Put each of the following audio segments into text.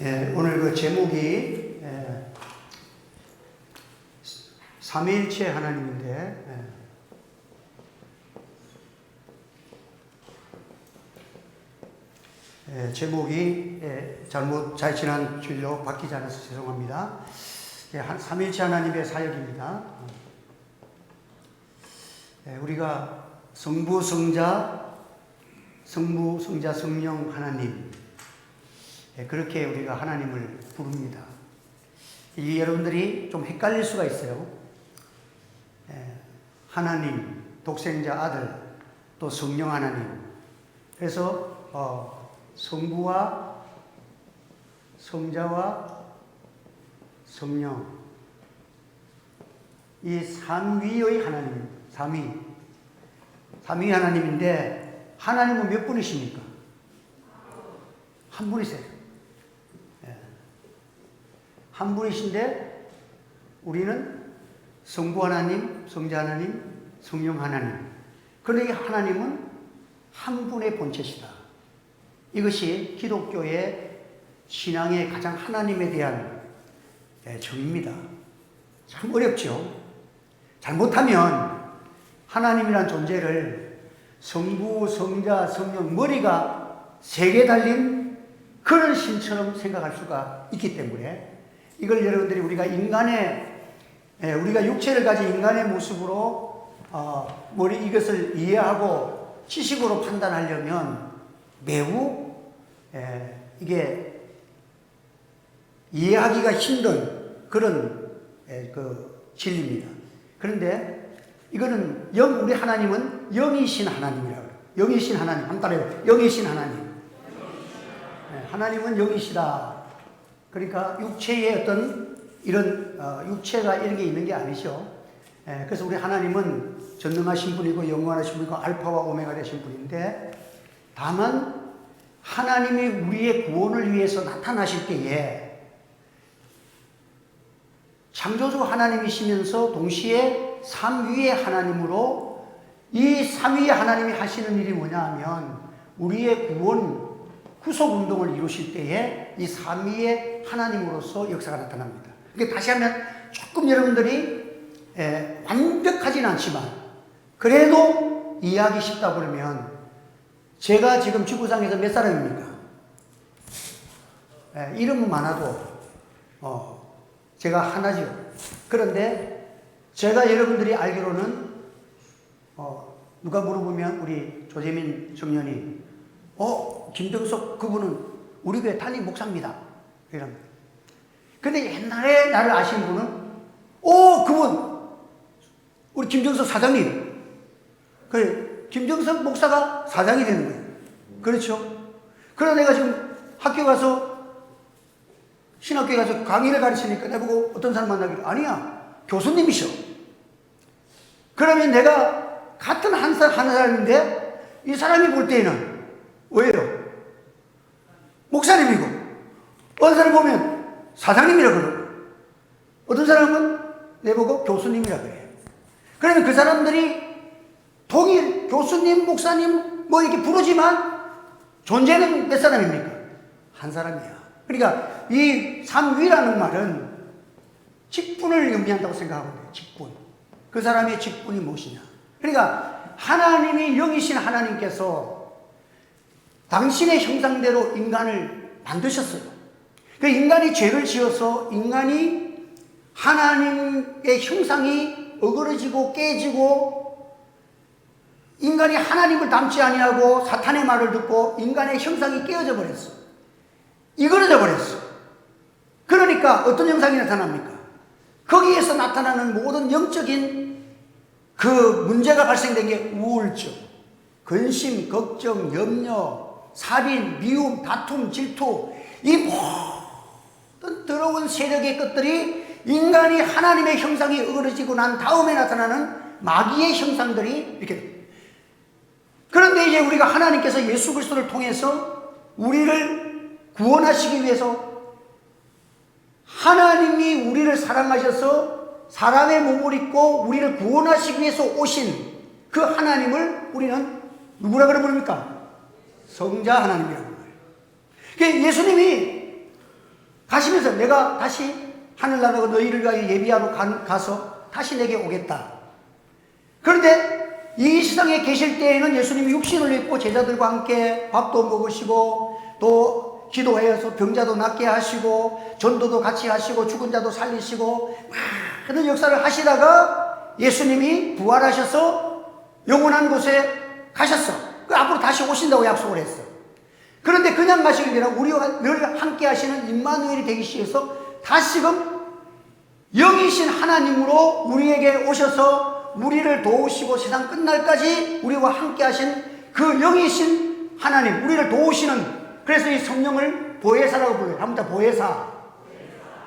예, 오늘 그 제목이 예, 삼위일체 하나님인데 예, 예, 제목이 예, 잘못 잘 지난 줄로 바뀌지 않아서 죄송합니다. 예, 한 삼위일체 하나님의 사역입니다. 예, 우리가 성부 성자 성부 성자 성령 하나님 예, 그렇게 우리가 하나님을 부릅니다. 이 여러분들이 좀 헷갈릴 수가 있어요. 예, 하나님, 독생자 아들, 또 성령 하나님. 그래서 어, 성부와 성자와 성령 이 삼위의 하나님, 삼위, 삼위 하나님인데 하나님은 몇 분이십니까? 한 분이세요. 한 분이신데 우리는 성부 하나님, 성자 하나님, 성령 하나님. 그런데 이 하나님은 한 분의 본체시다. 이것이 기독교의 신앙의 가장 하나님에 대한 예, 정입니다. 참 어렵죠. 잘못하면 하나님이란 존재를 성부, 성자, 성령, 머리가 세 개 달린 그런 신처럼 생각할 수가 있기 때문에 이걸 여러분들이 우리가 인간의 예, 우리가 육체를 가진 인간의 모습으로 어, 머리 이것을 이해하고 지식으로 판단하려면 매우 예, 이게 이해하기가 힘든 그런 예, 그 진리입니다. 그런데 이거는 영 우리 하나님은 영이신 하나님이라고. 영이신 하나님 한 따라요. 영이신 하나님. 예, 하나님은 영이시다. 그러니까 육체의 어떤 이런 어, 육체가 이런 게 있는 게 아니죠. 예, 그래서 우리 하나님은 전능하신 분이고 영원하신 분이고 알파와 오메가 되신 분인데 다만 하나님이 우리의 구원을 위해서 나타나실 때에 창조주 하나님이시면서 동시에 삼위의 하나님으로 이 삼위의 하나님이 하시는 일이 뭐냐 하면 우리의 구원 구속 운동을 이루실 때에 이 삼위의 하나님으로서 역사가 나타납니다. 그러니까 다시 하면 조금 여러분들이 에, 완벽하진 않지만 그래도 이해하기 쉽다 그러면 제가 지금 지구상에서 몇 사람입니까? 에, 이름은 많아도 어, 제가 하나죠. 그런데 제가 여러분들이 알기로는 어, 누가 물어보면 우리 조재민 청년이 어 김정석 그분은 우리 교회 담임 목사입니다. 이럽니다. 근데 옛날에 나를 아신 분은 오 그분 우리 김정석 사장님 그래 김정석 목사가 사장이 되는 거예요. 그렇죠? 그러나 내가 지금 학교 가서 신학교에 가서 강의를 가르치니까 내보고 어떤 사람 만나기를 아니야 교수님이셔. 그러면 내가 같은 한 사람인데 이 사람이 볼 때에는 왜요? 목사님이고 어떤 사람 보면 사장님이라 그러고 어떤 사람은 내보고 교수님이라 그래요. 그러면 그 사람들이 동일 교수님, 목사님 뭐 이렇게 부르지만 존재는 몇 사람입니까? 한 사람이야. 그러니까 이 삼위라는 말은 직분을 의미한다고 생각하면 돼요. 직분. 그 사람의 직분이 무엇이냐. 그러니까 하나님이 영이신 하나님께서 당신의 형상대로 인간을 만드셨어요. 그 인간이 죄를 지어서 인간이 하나님의 형상이 어그러지고 깨지고 인간이 하나님을 닮지 아니하고 사탄의 말을 듣고 인간의 형상이 깨어져 버렸어. 이그러져 버렸어. 그러니까 어떤 형상이 나타납니까? 거기에서 나타나는 모든 영적인 그 문제가 발생된 게 우울증, 근심, 걱정, 염려, 살인, 미움, 다툼, 질투, 이 모든 더러운 세력의 것들이 인간이 하나님의 형상이 어그러지고 난 다음에 나타나는 마귀의 형상들이 이렇게. 그런데 이제 우리가 하나님께서 예수 그리스도를 통해서 우리를 구원하시기 위해서 하나님이 우리를 사랑하셔서 사람의 몸을 입고 우리를 구원하시기 위해서 오신 그 하나님을 우리는 누구라 그래 부릅니까? 성자 하나님이라고 말해요. 예수님이 내가 다시 하늘나라가 너희를 위하여 예비하러 가- 가서 다시 내게 오겠다. 그런데 이 세상에 계실 때에는 예수님이 육신을 입고 제자들과 함께 밥도 먹으시고 또 기도하여서 병자도 낫게 하시고 전도도 같이 하시고 죽은 자도 살리시고 많은 역사를 하시다가 예수님이 부활하셔서 영원한 곳에 가셨어. 그 앞으로 다시 오신다고 약속을 했어. 그런데 그냥 가시는 게 아니라 우리와 늘 함께 하시는 임마누엘이 되기 위해서 다시금 영이신 하나님으로 우리에게 오셔서 우리를 도우시고 세상 끝날까지 우리와 함께 하신 그 영이신 하나님, 우리를 도우시는 그래서 이 성령을 보혜사라고 불러요. 한번 더 보혜사.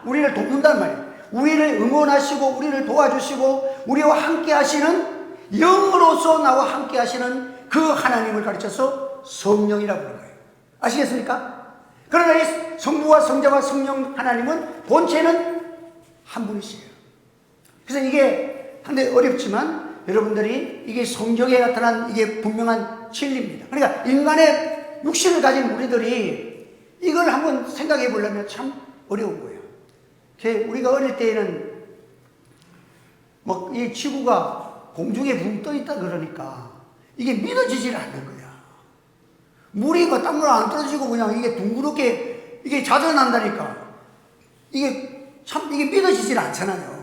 우리를 돕는단 말이에요. 우리를 응원하시고 우리를 도와주시고 우리와 함께 하시는 영으로서 나와 함께 하시는 그 하나님을 가르쳐서 성령이라고 부르는 거예요. 아시겠습니까? 그러나 이 성부와 성자와 성령 하나님은 본체는 한 분이시에요. 그래서 이게 상당히 어렵지만 여러분들이 이게 성경에 나타난 이게 분명한 진리입니다. 그러니까 인간의 육신을 가진 우리들이 이걸 한번 생각해 보려면 참 어려운 거예요. 제- 우리가 어릴 때에는 뭐이 지구가 공중에 붕 떠 있다 그러니까 이게 믿어지질 않는 거야. 물이 뭐 땀물 안 떨어지고 그냥 이게 둥그렇게 이게 자전한다니까. 이게 참 이게 믿어지질 않잖아요.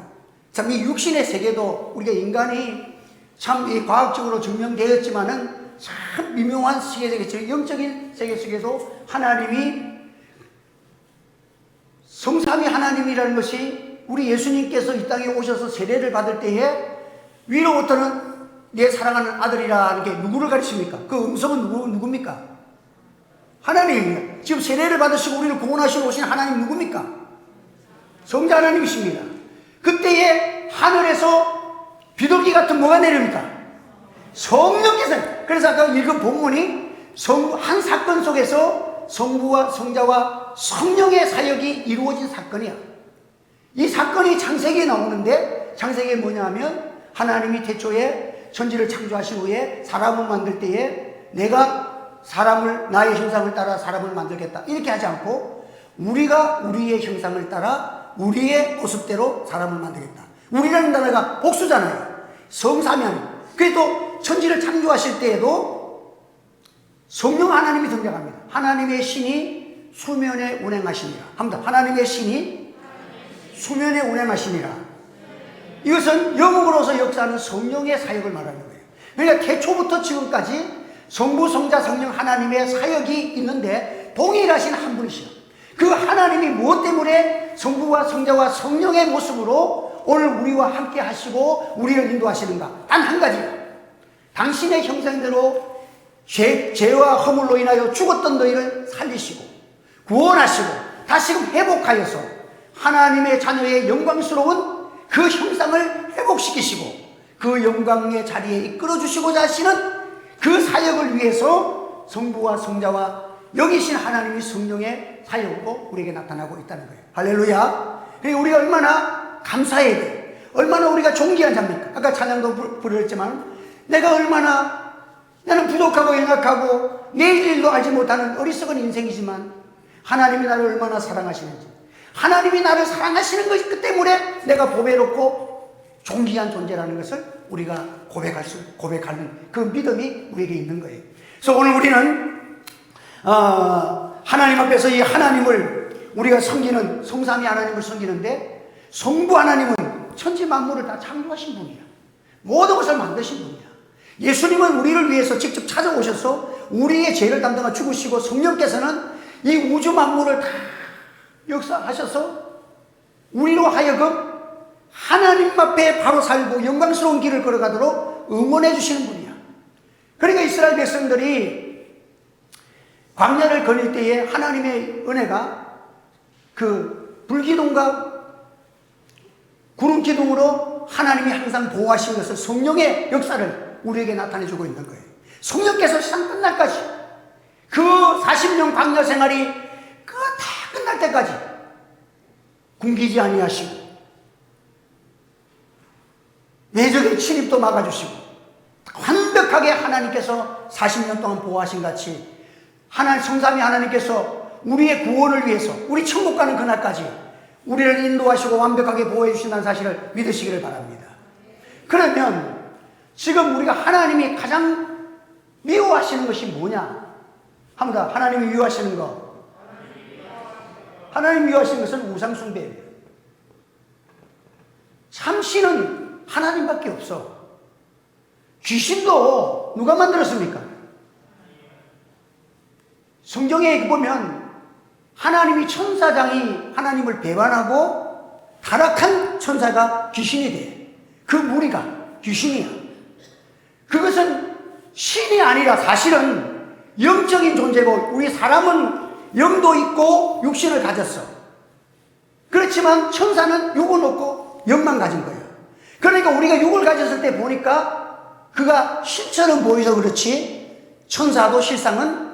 참 이 육신의 세계도 우리가 인간이 참 이 과학적으로 증명되었지만은 참 미묘한 세계 속에 저 영적인 세계 속에서 하나님이 성삼위 하나님이라는 것이 우리 예수님께서 이 땅에 오셔서 세례를 받을 때에 위로부터는 내 사랑하는 아들이라는 게 누구를 가르칩니까? 그 음성은 누구, 누굽니까? 하나님입니다. 지금 세례를 받으시고 우리를 구원하시러 오신 하나님 누굽니까? 성자 하나님이십니다. 그때에 하늘에서 비둘기 같은 뭐가 내립니까? 성령께서. 그래서 아까 읽은 본문이 성, 한 사건 속에서 성부와 성자와 성령의 사역이 이루어진 사건이야. 이 사건이 창세기에 나오는데 창세기에 뭐냐 하면 하나님이 태초에 천지를 창조하신 후에 사람을 만들 때에 내가 사람을 나의 형상을 따라 사람을 만들겠다. 이렇게 하지 않고 우리가 우리의 형상을 따라 우리의 모습대로 사람을 만들겠다. 우리라는 단어가 복수잖아요. 아니고. 그래도 천지를 창조하실 때에도 성령 하나님이 등장합니다. 하나님의 신이 수면에 운행하시니라. 합니다. 하나님의 신이 수면에 운행하시니라. 이것은 영으로서 역사하는 성령의 사역을 말하는 거예요. 그러니까 태초부터 지금까지 성부, 성자, 성령 하나님의 사역이 있는데 동일하신 한 분이시요. 그 하나님이 무엇 때문에 성부와 성자와 성령의 모습으로 오늘 우리와 함께 하시고 우리를 인도하시는가? 단 한 가지야. 당신의 형상대로 죄, 죄와 허물로 인하여 죽었던 너희를 살리시고 구원하시고 다시금 회복하여서 하나님의 자녀의 영광스러운 그 형상을 회복시키시고 그 영광의 자리에 이끌어 주시고자 하시는 그 사역을 위해서 성부와 성자와 여기신 하나님이 성령의 사역으로 우리에게 나타나고 있다는 거예요. 할렐루야. 그러니까 우리가 얼마나 감사해야 돼. 얼마나 우리가 존귀한 자입니까? 아까 찬양도 부- 부르셨지만 내가 얼마나 나는 부족하고 연약하고 내일 일도 알지 못하는 어리석은 인생이지만 하나님이 나를 얼마나 사랑하시는지 하나님이 나를 사랑하시는 것이 때문에 내가 보배롭고 존귀한 존재라는 것을 우리가 고백할 수 고백하는 그 믿음이 우리에게 있는 거예요. 그래서 오늘 우리는 어, 하나님 앞에서 이 하나님을 우리가 섬기는 성삼위 하나님을 섬기는데 성부 하나님은 천지 만물을 다 창조하신 분이야. 모든 것을 만드신 분이야. 예수님은 우리를 위해서 직접 찾아오셔서 우리의 죄를 담당하 죽으시고 성령께서는 이 우주 만물을 다 역사하셔서 우리로 하여금 하나님 앞에 바로 살고 영광스러운 길을 걸어가도록 응원해 주시는 분이야. 그러니까 이스라엘 백성들이 광야를 거닐 때에 하나님의 은혜가 그 불기둥과 구름 기둥으로 하나님이 항상 보호하신 것을 성령의 역사를 우리에게 나타내 주고 있는 거예요. 성령께서 세상 끝날까지 그 40년 광야 생활이 그다 끝날 때까지 굶기지 아니하시고 외적인 침입도 막아주시고 완벽하게 하나님께서 40년 동안 보호하신 같이 하나님 성삼위 하나님께서 우리의 구원을 위해서 우리 천국 가는 그날까지 우리를 인도하시고 완벽하게 보호해 주신다는 사실을 믿으시기를 바랍니다. 그러면 지금 우리가 하나님이 가장 미워하시는 것이 뭐냐? 합니다. 하나님이 미워하시는 것. 하나님 미워하시는 것은 우상숭배예요. 참신은 하나님밖에 없어. 귀신도 누가 만들었습니까? 성경에 보면 하나님이 천사장이 하나님을 배반하고 타락한 천사가 귀신이 돼. 그 무리가 귀신이야. 그것은 신이 아니라 사실은 영적인 존재고 우리 사람은 영도 있고 육신을 가졌어. 그렇지만 천사는 육은 없고 영만 가진 거예요. 그러니까 우리가 육을 가졌을 때 보니까 그가 신처럼 보여서 그렇지 천사도 실상은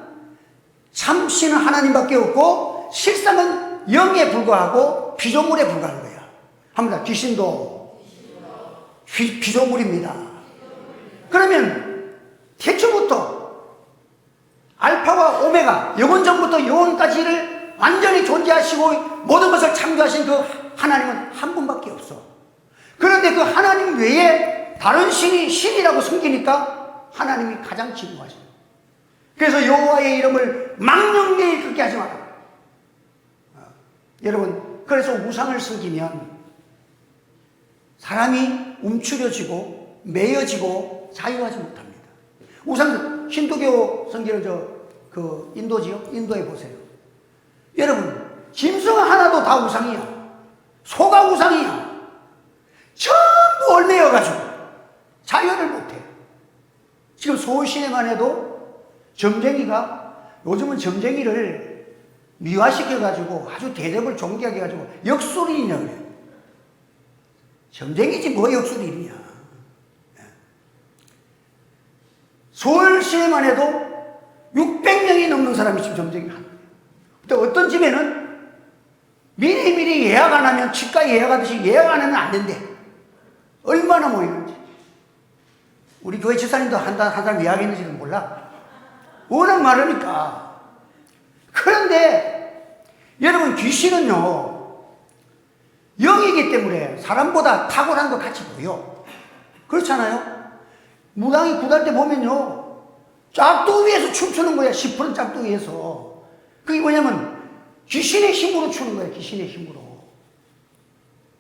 참신은 하나님밖에 없고 실상은 영에 불과하고 피조물에 불과한 거야. 합니다. 귀신도 피, 피조물입니다. 그러면 태초부터 알파와 오메가 영원 전부터 영원까지를 완전히 존재하시고 모든 것을 창조하신 그 하나님은 한 분밖에 없어. 그런데 그 하나님 외에 다른 신이 신이라고 숨기니까 하나님이 가장 기뻐하죠. 그래서 여호와의 이름을 망령되이 그렇게 하지 마라. 어, 여러분, 그래서 우상을 숨기면 사람이 움츠려지고 매여지고 자유하지 못합니다. 우상 힌두교 성경을 저 그 인도지요? 인도에 보세요. 여러분, 짐승 하나도 다 우상이야. 소가 우상이야. 전부 얼매여가지고 자유를 못해. 지금 서울 시내만 해도 점쟁이가 요즘은 점쟁이를 미화시켜가지고 아주 대접을 존귀하게 해가지고 역술인이냐 그래. 점쟁이지 뭐 역술인이야. 서울 시내만 해도 600명이 넘는 사람이 지금 점쟁이. 또 어떤 집에는 미리미리 예약 안 하면 치과 예약하듯이 예약 안 하면 안 된대. 얼마나 모이는지. 우리 교회 집사님도 한, 달, 한 사람 예약했는지도 몰라. 워낙 많으니까. 그런데 여러분 귀신은요. 영이기 때문에 사람보다 탁월한 것 같이 보여. 그렇잖아요? 무당이 구달 때 보면요. 짝도 위에서 춤추는 거야. 10% 짝도 위에서. 그게 뭐냐면 귀신의 힘으로 추는 거예요. 귀신의 힘으로.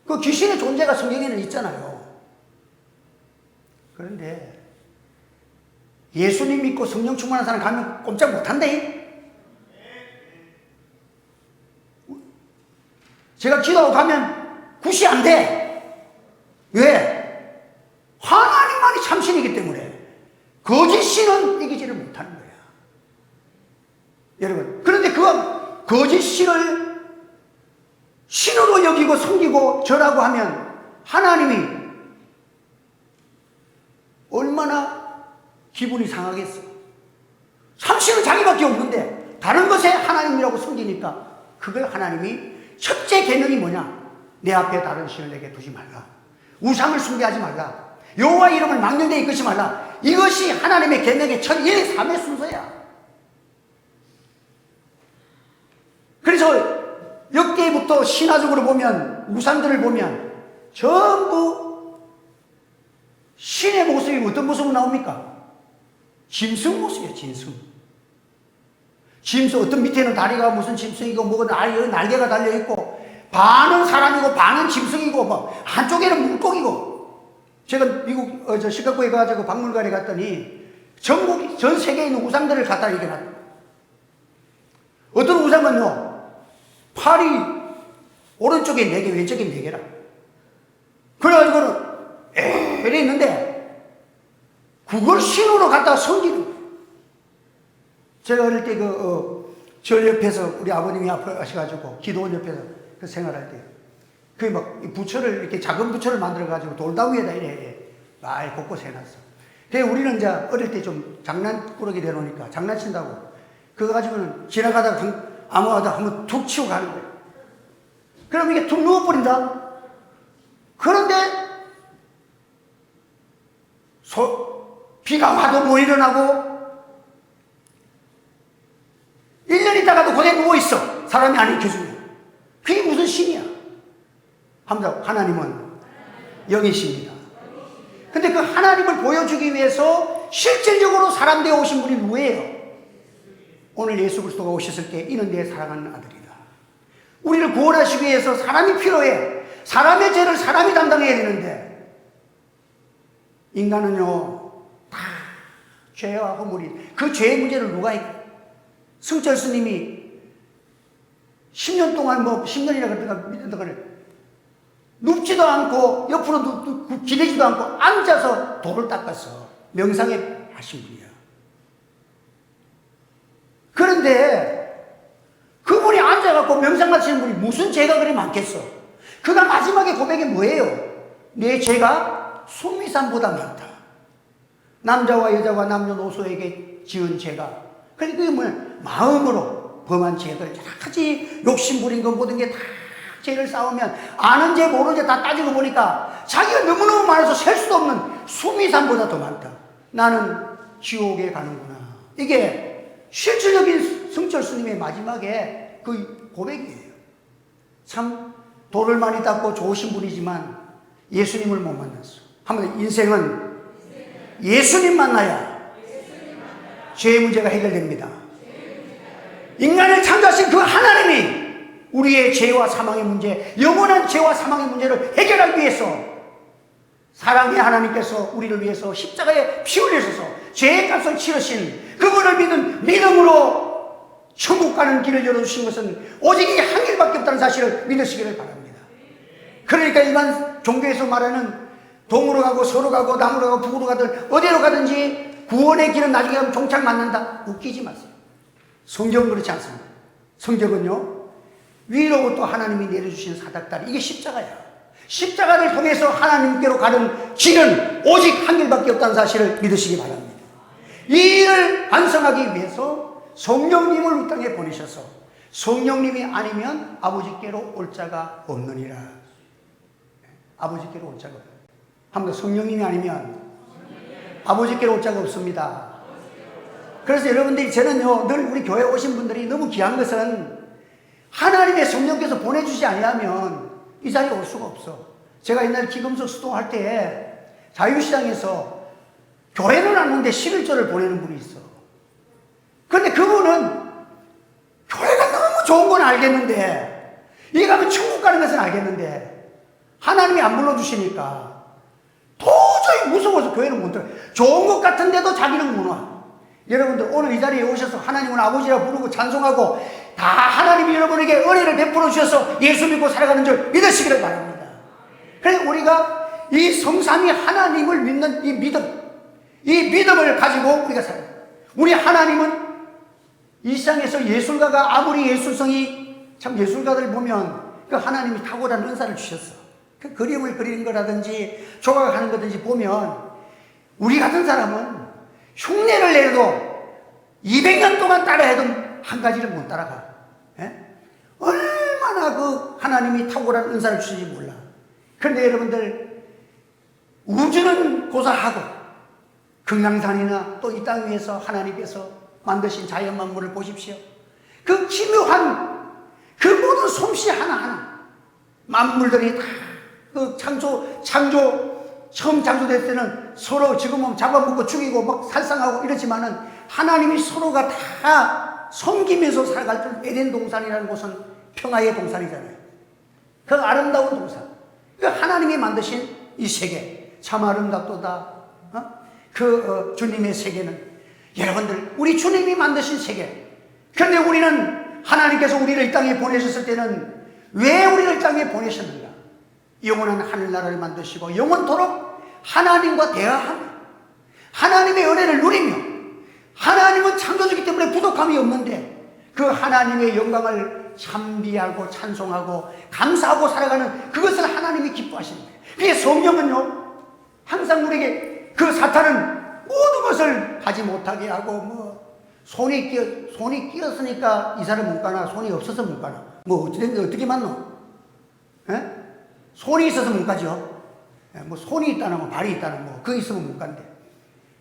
그 귀신의 존재가 성경에는 있잖아요. 그런데 예수님 믿고 성령 충만한 사람 가면 꼼짝 못한대. 제가 기도하고 가면 굿이 안 돼. 왜? 하나님만이 참신이기 때문에 거짓 신은 이기지를 못하는 거야. 여러분, 그런데 그 거짓 신을 신으로 여기고 섬기고 절하고 하면 하나님이 얼마나 기분이 상하겠어. 참신은 자기밖에 없는데 다른 것에 하나님이라고 숨기니까 그걸 하나님이 첫째 개명이 뭐냐? 내 앞에 다른 신을 내게 두지 말라. 우상을 숭배하지 말라. 여호와 이름을 망령되이 이끄지 말라. 이것이 하나님의 계명의 첫 1, 3의 순서야. 그래서 신화적으로 보면 우상들을 보면 전부 신의 모습이 어떤 모습으로 나옵니까? 짐승 모습이에요, 짐승. 짐승, 어떤 밑에는 다리가 무슨 짐승이고, 뭐가 날, 날개가 달려있고, 반은 사람이고, 반은 짐승이고, 뭐, 한쪽에는 물고기고. 제가 미국, 어, 저 시카고에 가가지고 박물관에 갔더니, 전국, 전 세계에 있는 우상들을 갖다 놨 어떤 우상은요, 팔이 오른쪽에 네 개, 왼쪽에 네 개라. 그래가지고는, 에 이래 있는데, 그걸 신으로 갖다가 섬기는. 제가 어릴 때 그, 어, 절 옆에서 우리 아버님이 앞에 하셔가지고 기도원 옆에서 그 생활할 때, 그 막 부처를 이렇게 작은 부처를 만들어가지고 돌담 위에다 이래, 말 곳곳에 해놨어. 그래 우리는 이제 어릴 때 좀 장난꾸러기 내놓으니까 장난친다고. 그거 가지고는 지나가다가 강, 아무하다 한번 툭 치고 가는 거예요. 그럼 이게 툭 누워버린다? 그런데, 소, 비가 와도 못 일어나고, 1년 있다가도 고대 누워있어. 사람이 안 일으켜주면. 그게 무슨 신이야? 더, 하나님은 영이십니다. 근데 그 하나님을 보여주기 위해서 실질적으로 사람 되어 오신 분이 누구예요? 오늘 예수 그리스도가 오셨을 때 이는 내 사랑하는 아들이다. 우리를 구원하시기 위해서 사람이 필요해. 사람의 죄를 사람이 담당해야 되는데 인간은요 다 죄와 허물이 그 죄의 문제를 누가 해? 승철 스님이 10년 동안 뭐 10년이라 그랬던가 믿었던 거를 눕지도 않고 옆으로 눕, 눕, 기대지도 않고 앉아서 돌을 닦았어. 명상에 하신 분이야. 그런데 그분이 앉아갖고 명상 하시는 분이 무슨 죄가 그리 많겠어? 그가 마지막에 고백이 뭐예요? 내 죄가 수미산보다 많다. 남자와 여자와 남녀노소에게 지은 죄가. 그러니까 그게 뭐야? 마음으로 범한 죄들, 여러 가지 욕심 부린 거 모든 게 다 죄를 쌓으면 아는 죄 모르는 죄 다 따지고 보니까 자기가 너무너무 많아서 셀 수도 없는 수미산보다 더 많다. 나는 지옥에 가는구나. 이게 실질적인 성철 스님의 마지막에 그 고백이에요. 참 돌을 많이 닦고 좋으신 분이지만 예수님을 못 만났어. 한번 인생은 예수님 만나야 죄의 문제가 해결됩니다. 인간을 창조하신 그 하나님이 우리의 죄와 사망의 문제, 영원한 죄와 사망의 문제를 해결하기 위해서 사랑의 하나님께서 우리를 위해서 십자가에 피 흘리셔서 죄의 값을 치르신 그분을 믿는 믿음으로 천국 가는 길을 열어주신 것은 오직 이 한 길밖에 없다는 사실을 믿으시기를 바랍니다. 그러니까 일반 종교에서 말하는 동으로 가고 서로 가고 남으로 가고 북으로 가든 어디로 가든지 구원의 길은 나중에 가면 종착 맞는다. 웃기지 마세요. 성경은 그렇지 않습니다. 성경은요, 위로부터 하나님이 내려주신 사닥다리, 이게 십자가야. 십자가를 통해서 하나님께로 가는 길은 오직 한 길밖에 없다는 사실을 믿으시기 바랍니다. 이 일을 완성하기 위해서 성령님을 이 땅에 보내셔서 성령님이 아니면 아버지께로 올 자가 없느니라. 아버지께로 올 자가 더 성령님이 아니면 아버지께로 올 자가 없습니다. 그래서 여러분들이 저는요, 늘 우리 교회 오신 분들이 너무 귀한 것은 하나님의 성령께서 보내주지 아니하면 이 자리에 올 수가 없어. 제가 옛날 기금석 수도할 때 자유시장에서 교회는 안 오는데 11조를 보내는 분이 있어. 그런데 그분은 교회가 너무 좋은 건 알겠는데, 이게 가면 천국 가는 것은 알겠는데, 하나님이 안 불러주시니까 도저히 무서워서 교회는 못 들어. 좋은 것 같은데도 자기는 못 와. 여러분들 오늘 이 자리에 오셔서 하나님은 아버지라 부르고 찬송하고 다 하나님이 여러분에게 은혜를 베풀어 주셔서 예수 믿고 살아가는 줄 믿으시기를 바랍니다. 그래서 우리가 이 성삼이 하나님을 믿는 이 믿음, 이 믿음을 가지고 우리가 살아요. 우리 하나님은 이 세상에서 예술가가 아무리 예술성이 참 예술가들 보면 그 하나님이 탁월한 은사를 주셨어. 그 그림을 그리는 거라든지 조각하는 거든지 보면 우리 같은 사람은 흉내를 내도 200년 동안 따라해도 한 가지를 못 따라가. 예? 얼마나 그 하나님이 탁월한 은사를 주신지 몰라. 그런데 여러분들 우주는 고사하고 금강산이나 또 이 땅 위에서 하나님께서 만드신 자연 만물을 보십시오. 그 기묘한 그 모든 솜씨 하나하나 만물들이 다 그 창조 창조 처음 창조될 때는 서로 지금은 잡아먹고 죽이고 막 살상하고 이러지만은 하나님이 서로가 다 섬기면서 살아갈 때 에덴 동산이라는 곳은 평화의 동산이잖아요. 그 아름다운 동산. 그 하나님이 만드신 이 세계 참 아름답도다. 어? 그 어, 주님의 세계는 여러분들 우리 주님이 만드신 세계. 그런데 우리는 하나님께서 우리를 이 땅에 보내셨을 때는 왜 우리를 이 땅에 보내셨는가? 영원한 하늘나라를 만드시고 영원토록 하나님과 대화하며 하나님의 은혜를 누리며 하나님은 창조주기 때문에 부족함이 없는데 그 하나님의 영광을 찬비하고 찬송하고 감사하고 살아가는 그것을 하나님이 기뻐하시는 거예요. 그게 성경은요 항상 우리에게 그 사탄은 모든 것을 하지 못하게 하고 뭐 손이 끼어 손이 끼었으니까 이 사람 못 가나 손이 없어서 못 가나 뭐 어떻게 어떻게 맞노? 에? 손이 있어서 못 가죠. 예, 뭐 손이 있다는 뭐 발이 있다는 뭐 그거 있으면 못 간대.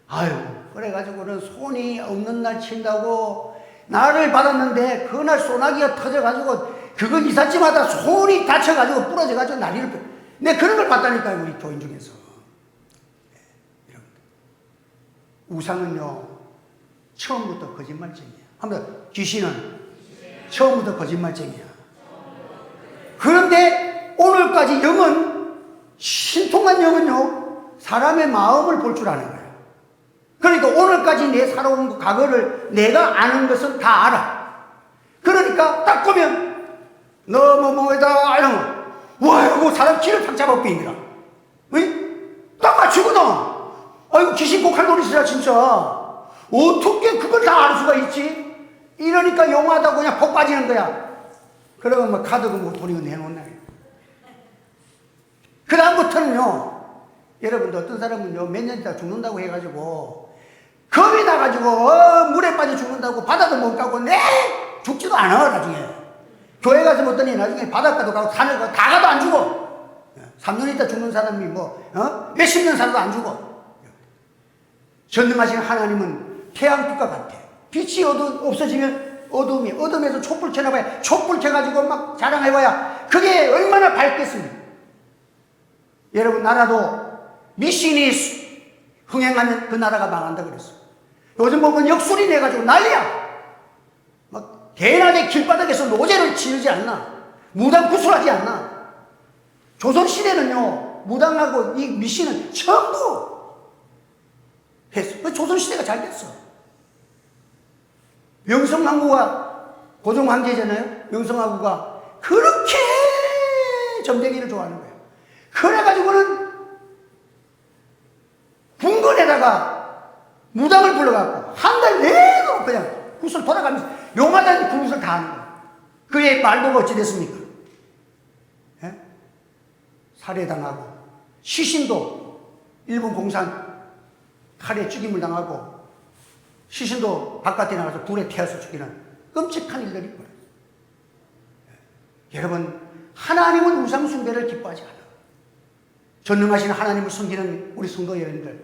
아유 그래가지고는 손이 없는 날 친다고 나를 받았는데 그날 소나기가 터져가지고 그거 이삿짐마다 손이 다쳐가지고 부러져가지고 난리를 펴. 내 그런 걸 봤다니까요 우리 교인 중에서. 네, 여러분. 우상은요 처음부터 거짓말쟁이야. 한번 귀신은 처음부터 거짓말쟁이야. 그런데 오늘까지 영은 신통한 영은요 사람의 마음을 볼 줄 아는 거예요. 그러니까 오늘까지 내 살아온 그 과거를 내가 아는 것은 다 알아. 그러니까 딱 보면 너 뭐 뭐다 이러면 와 이거 사람 키를 탁 잡아 빼니라. 딱 맞추거든. 아이고 귀신 꼭할 노릇이야 진짜. 어떻게 그걸 다 알 수가 있지? 이러니까 용하다고 그냥 폭 빠지는 거야. 그러면 뭐 카드고 뭐 돈이고 내놓나. 그 다음부터는요, 여러분들 어떤 사람은요, 몇 년 있다 죽는다고 해가지고, 겁이 나가지고, 어, 물에 빠져 죽는다고, 바다도 못 가고, 네! 죽지도 않아, 나중에. 교회 가서 못더니 나중에 바닷가도 가고, 산을 가고, 다 가도 안 죽어. 3년 있다 죽는 사람이 뭐, 어? 몇십 년 살아도 안 죽어. 전능하신 하나님은 태양빛과 같아. 빛이 어두, 없어지면 어둠이, 어둠에서 촛불 켜놔봐야, 촛불 켜가지고 막 자랑해봐야, 그게 얼마나 밝겠습니까? 여러분, 나라도 미신이 흥행하면 그 나라가 망한다 그랬어. 요즘 보면 역술이 내가지고 난리야. 막 대낮에 길바닥에서 노제를 지르지 않나. 무당 구술하지 않나. 조선시대는요, 무당하고 이 미신은 전부 했어. 그 조선시대가 잘 됐어. 명성황후가 고종황제잖아요. 명성황후가 그렇게 점쟁이를 좋아하는 거예요. 그래가지고는 궁궐에다가 무당을 불러갖고 한 달 내내 그냥 구슬 돌아가면서 그 구슬 다 하는 거예요. 그의 말도 어찌 됐습니까? 예? 살해당하고 시신도 일본 공산 칼에 죽임을 당하고 시신도 바깥에 나가서 불에 태워서 죽이는 끔찍한 일들이 있고요. 예. 여러분 하나님은 우상 숭배를 기뻐하지 않아. 전능하신 하나님을 섬기는 우리 성도 여러분들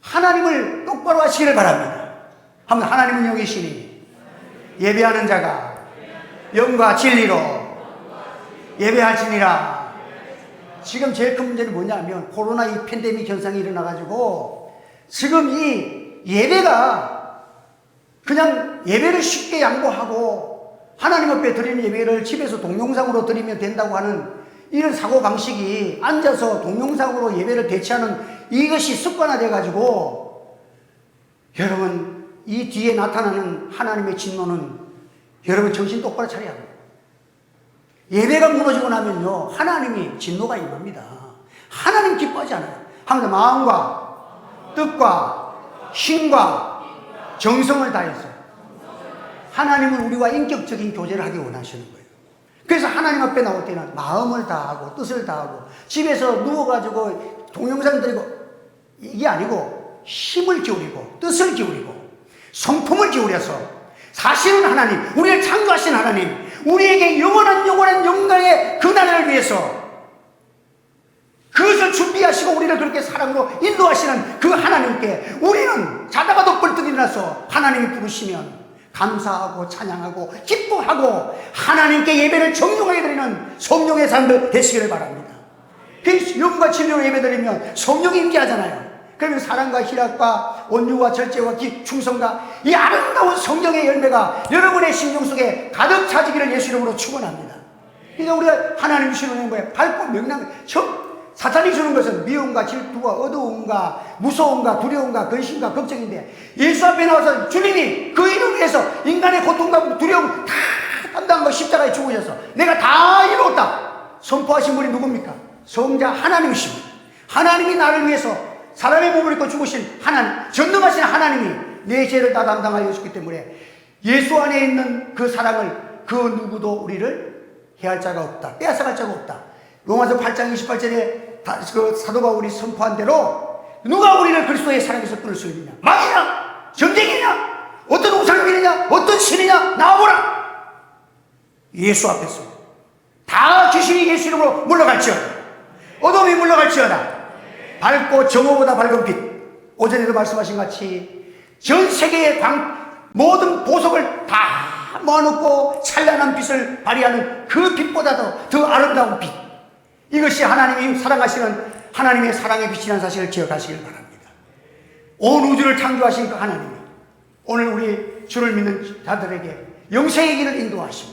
하나님을 똑바로 하시기를 바랍니다. 한번 하나님은 여기 계시니 예배하는 자가 영과 진리로 예배할지니라. 지금 제일 큰 문제는 뭐냐면 코로나 이 팬데믹 현상이 일어나가지고 지금 이 예배가 그냥 예배를 쉽게 양보하고 하나님 앞에 드리는 예배를 집에서 동영상으로 드리면 된다고 하는 이런 사고방식이 앉아서 동영상으로 예배를 대체하는 이것이 습관화돼 가지고 여러분 이 뒤에 나타나는 하나님의 진노는 여러분 정신 똑바로 차려야 합니다. 예배가 무너지고 나면요 하나님이 진노가 임합니다. 하나님 기뻐하지 않아요. 하나님 마음과 뜻과 힘과 정성을 다해서 하나님은 우리와 인격적인 교제를 하기 원하시는 거예요. 그래서 하나님 앞에 나올 때는 마음을 다하고 뜻을 다하고 집에서 누워가지고 동영상 들고 이게 아니고 힘을 기울이고 뜻을 기울이고 성품을 기울여서 사실은 하나님 우리를 창조하신 하나님 우리에게 영원한 영원한 영광의 그 나라를 위해서 그것을 준비하시고 우리를 그렇게 사랑으로 인도하시는 그 하나님께 우리는 자다가도 벌떡 일어나서 하나님이 부르시면 감사하고 찬양하고 기뻐하고 하나님께 예배를 정중하게 드리는 성령의 사람들 되시기를 바랍니다. 그 영과 진리로 예배드리면 성령이 임재하잖아요. 그러면 사랑과 희락과 온유와 절제와 기, 충성과 이 아름다운 성령의 열매가 여러분의 심령 속에 가득 차지기를 예수 이름으로 축원합니다. 그러니까 우리가 하나님 주시는 거예요. 밝고 명랑, 정, 사탄이 주는 것은 미움과 질투와 어두움과 무서움과 두려움과 근심과 걱정인데 예수 앞에 나와서 주님이 그 이름 위해서 인간의 고통과 두려움 다 담당한 거 십자가에 죽으셔서 내가 다 이루었다. 선포하신 분이 누굽니까? 성자 하나님이십니다. 하나님이 나를 위해서 사람의 몸을 입고 죽으신 하나님, 전능하신 하나님이 내 죄를 다 담당하여 주셨기 때문에 예수 안에 있는 그 사랑을 그 누구도 우리를 해할 자가 없다. 빼앗아갈 자가 없다. 로마서 8장 28절에 그 사도 바울이 선포한 대로 누가 우리를 그리스도의 사랑에서 끊을 수 있느냐? 망이냐? 전쟁이냐? 어떤 우상이냐? 어떤 신이냐? 나와보라! 예수 앞에서 다 귀신이 예수 이름으로 물러갈지어다. 어둠이 물러갈지어다. 밝고 정오보다 밝은 빛. 오전에도 말씀하신 같이 전 세계의 광, 모든 보석을 다다 모아놓고 찬란한 빛을 발휘하는 그 빛보다도 더 아름다운 빛. 이것이 하나님이 사랑하시는 하나님의 사랑의 빛이라는 사실을 기억하시길 바랍니다. 온 우주를 창조하신 그 하나님이 오늘 우리 주를 믿는 자들에게 영생의 길을 인도하시고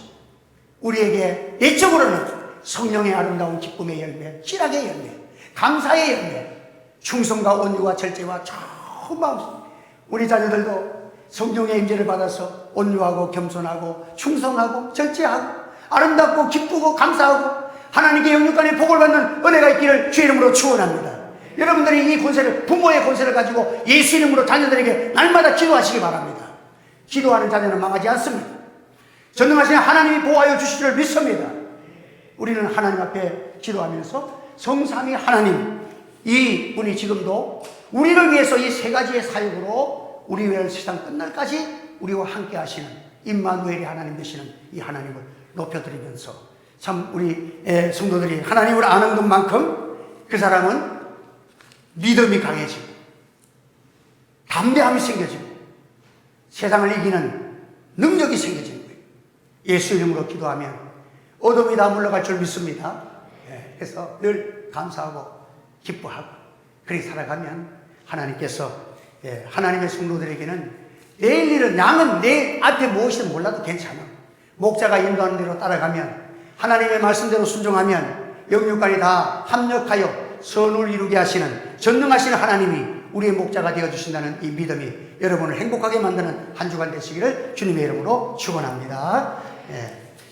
우리에게 내적으로는 성령의 아름다운 기쁨의 열매, 희락의 열매, 감사의 열매, 충성과 온유와 절제와 좋은. 우리 자녀들도 성령의 임재를 받아서 온유하고 겸손하고 충성하고 절제하고 아름답고 기쁘고 감사하고 하나님께 영육간의 복을 받는 은혜가 있기를 주 이름으로 축원합니다. 여러분들이 이 권세를 부모의 권세를 가지고 예수 이름으로 자녀들에게 날마다 기도하시기 바랍니다. 기도하는 자녀는 망하지 않습니다. 전능하신 하나님이 보호하여 줄 믿습니다. 우리는 하나님 앞에 기도하면서 성삼위 하나님 이 분이 지금도 우리를 위해서 이 세 가지의 사역으로 우리 외를 세상 끝날까지 우리와 함께 하시는 임마누엘이 하나님 되시는 이 하나님을 높여드리면서 참 우리 의 성도들이 하나님을 아는 것만큼 그 사람은 믿음이 강해지고 담대함이 생겨지고 세상을 이기는 능력이 생겨지는 거예요. 예수 이름으로 기도하면 어둠이 다 물러갈 줄 믿습니다. 예, 그래서 늘 감사하고 기뻐하고 그렇게 살아가면 하나님께서 예, 하나님의 성도들에게는 내일 일은 양은 내 앞에 무엇이든 몰라도 괜찮아. 목자가 인도하는 대로 따라가면 하나님의 말씀대로 순종하면 영육간이 다 합력하여 선을 이루게 하시는 전능하신 하나님이 우리의 목자가 되어 주신다는 이 믿음이 여러분을 행복하게 만드는 한 주간 되시기를 주님의 이름으로 축원합니다. 예.